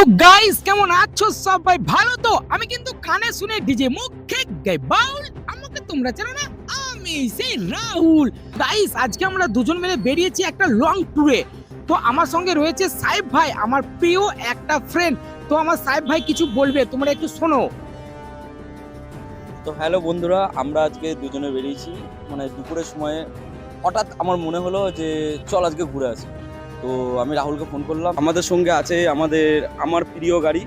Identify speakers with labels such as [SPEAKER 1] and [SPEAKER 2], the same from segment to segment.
[SPEAKER 1] তো গাইস কেমন আছো সবাই? ভালো তো? আমি কিন্তু কানে শুনে ডিজে মুখে গাই। বাউল, আমাকে তোমরা জানো না? আমি সেই রাহুল। গাইস আজকে আমরা দুজন মিলে বেরিয়েছি একটা লং ট্যুরে তো আমার সঙ্গে রয়েছে সাহেব ভাই, আমার প্রিয় একটা ফ্রেন্ড তো আমার সাহেব ভাই কিছু বলবে, তোমরা একটু শোনো।
[SPEAKER 2] তো হ্যালো বন্ধুরা, আমরা আজকে দুজনে বেরিয়েছি। মানে দুপুরের সময়ে হঠাৎ আমার মনে হলো যে চল আজকে ঘুরে আসি। তো আমি রাহুলকে ফোন করলাম। আমাদের সঙ্গে আছে আমাদের, আমার প্রিয় গাড়ি।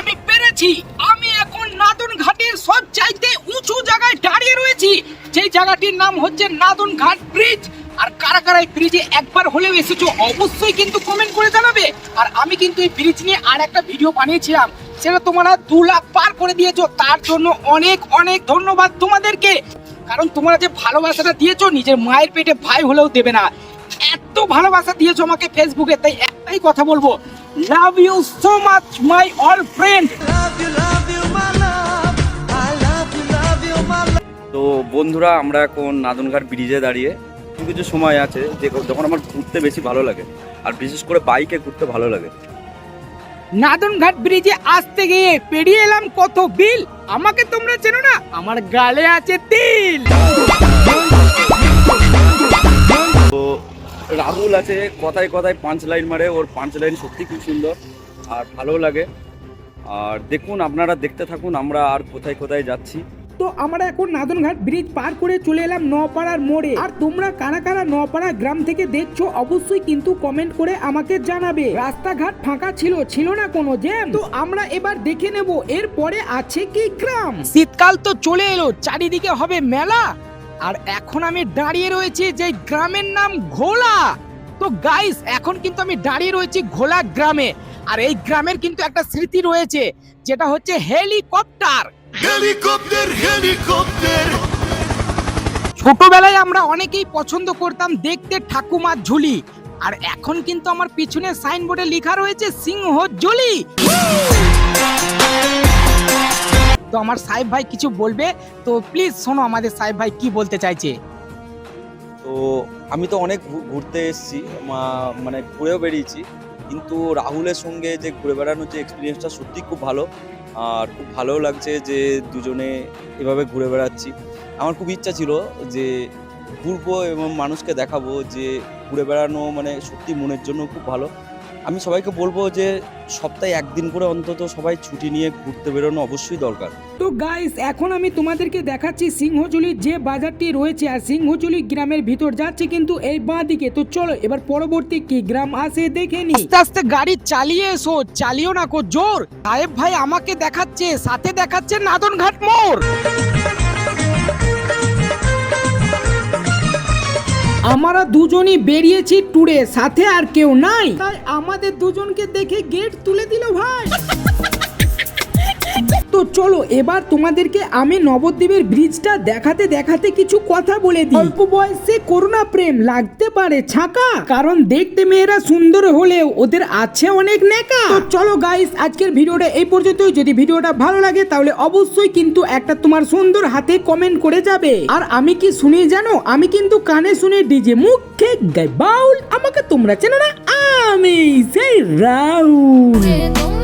[SPEAKER 1] আমি পেরেছি। আমি এখন নাদন ঘাটের সব চাইতে উঁচু জায়গায় দাঁড়িয়ে রয়েছি। যেই জায়গাটির নাম হচ্ছে নাদন ঘাট ব্রিজ আর কারা কারা এই ব্রিজে একবার হলেও এসেছ, অবশ্যই কিন্তু কমেন্ট করে জানাবে। আর আমি কিন্তু এই ব্রিজ নিয়ে আর একটা ভিডিও বানিয়েছিলাম। সেটা তোমরা দু লাখ পার করে দিয়েছ। তার জন্য অনেক অনেক ধন্যবাদ তোমাদেরকে। কারণ তোমরা যে ভালোবাসাটা দিয়েছ, নিজের মায়ের পেটে ভাই হলেও দেবে না। এত ভালোবাসা দিয়েছ আমাকে ফেসবুকে তাই একটাই কথা বলব। Love you so much my all friend
[SPEAKER 2] তো বন্ধুরা, আমরা এখন নাদনঘাট ব্রিজে দাঁড়িয়ে কিছু কিছু সময় আছে যে যখন আমার ঘুরতে বেশি ভালো লাগে, আর বিশেষ করে বাইকে ঘুরতে ভালো লাগে।
[SPEAKER 1] নাদনঘাট ব্রিজে আসতে গিয়ে পেরিয়ে এলাম কত বিল? আমাকে তোমরা চেনো না? আমার গালে আছে তিল।
[SPEAKER 2] তো রাহুল আছে, কথায় কথায় পাঁচ লাইন মারে, ওর পাঁচ লাইন সত্যি খুব সুন্দর আর ভালো লাগে। আর দেখুন, আপনারা দেখতে থাকুন, আমরা আর কোথায় কোথায় যাচ্ছি।
[SPEAKER 1] তো আমরা এখন নাদনঘাট ব্রিজ পার করে চলে এলাম নপাড়ার মোড়ে। আর তোমরা কারা কারা নপাড়া গ্রাম থেকে দেখছ, অবশ্যই কিন্তু কমেন্ট করে আমাকে জানাবে। রাস্তাঘাট ফাঁকা ছিল ছিল না কোনো জ্যাম? তো আমরা এবার দেখে নেব, এরপরে আছে কি গ্রাম? শীতকাল তো চলে এলো, চারিদিকে হবে মেলা। আর এখন আমি দাঁড়িয়ে রয়েছি যে গ্রামের নাম ঘোলা। তো গাইস এখন কিন্তু আমি দাঁড়িয়ে রয়েছি ঘোলা গ্রামে। আর এই গ্রামের কিন্তু একটা স্মৃতি রয়েছে, যেটা হচ্ছে হেলিকপ্টার
[SPEAKER 3] হেলিকপ্টার হেলিকপ্টার
[SPEAKER 1] ছোটবেলায় আমরা অনেকেই পছন্দ করতাম দেখতে ঠাকুমার ঝুলি। আর এখন কিন্তু আমার পিছনে সাইনবোর্ডে লেখা রয়েছে সিংহ ঝুলি। তো আমার সাহেব ভাই কিছু বলবে? তো প্লিজ শোনো আমাদের সাহেব ভাই কি বলতে চাইছে।
[SPEAKER 2] তো আমি তো অনেক ঘুরতে এসেছি মানে ঘুরেও বেরিয়েছি কিন্তু রাহুলের সঙ্গে যে ঘুরে বেড়ানোর যে এক্সপিরিয়েন্সটা সত্যি খুব ভালো। আর খুব ভালোও লাগছে যে দুজনে এভাবে ঘুরে বেড়াচ্ছি। আমার খুব ইচ্ছা ছিল যে ঘুরবো এবং মানুষকে দেখাবো যে ঘুরে বেড়ানো মানে সত্যি মনের জন্য খুব ভালো। আমি সবাইকে বলব যে সপ্তাহে একদিন করে অন্তত সবাই ছুটি নিয়ে ঘুরতে বেরোনো অবশ্যই দরকার।
[SPEAKER 1] তো গাইস এখন আমি তোমাদেরকে দেখাচ্ছি সিংহজুলির যে বাজারটি রয়েছে আর সিংহজুলি গ্রামের ভিতর যাচ্ছে কিন্তু এই বাঁ দিকে। তো চলো এবার পরবর্তী কি গ্রাম আসে দেখে নি। আস্তে আস্তে গাড়ি চালিয়ে এসো চালিও না কো জোর। সাহেব ভাই আমাকে দেখাচ্ছে সাথে দেখাচ্ছে নাদনঘাট মোড়। আমরা দুজনই বেরিয়েছি টুরে সাথে আর কেউ নাই। তাই আমাদের দুজনকে দেখে গেট তুলে দিল ভাই। তো চলো, এবার তোমাদেরকে আমি নবদ্বীপের ব্রিজটা দেখাতে দেখাতে কিছু কথা বলে দিই। অল্প বয়সে করোনা প্রেম লাগতে পারে ছাকা, কারণ দেখতে মেয়েরা সুন্দর হলেও ওদের আছে অনেক নেকা তো চলো গাইস আজকের ভিডিওটা এই পর্যন্তই। যদি ভিডিওটা ভালো লাগে, তাহলে অবশ্যই কিন্তু একটা তোমার সুন্দর হাতে কমেন্ট করে যাবে। আর আমি কি শুনি জানো? আমি কিন্তু কানে শুনে ডিজে মুখে বাউল, আমাকে তোমরা চেনো না? আমি সেই রাউল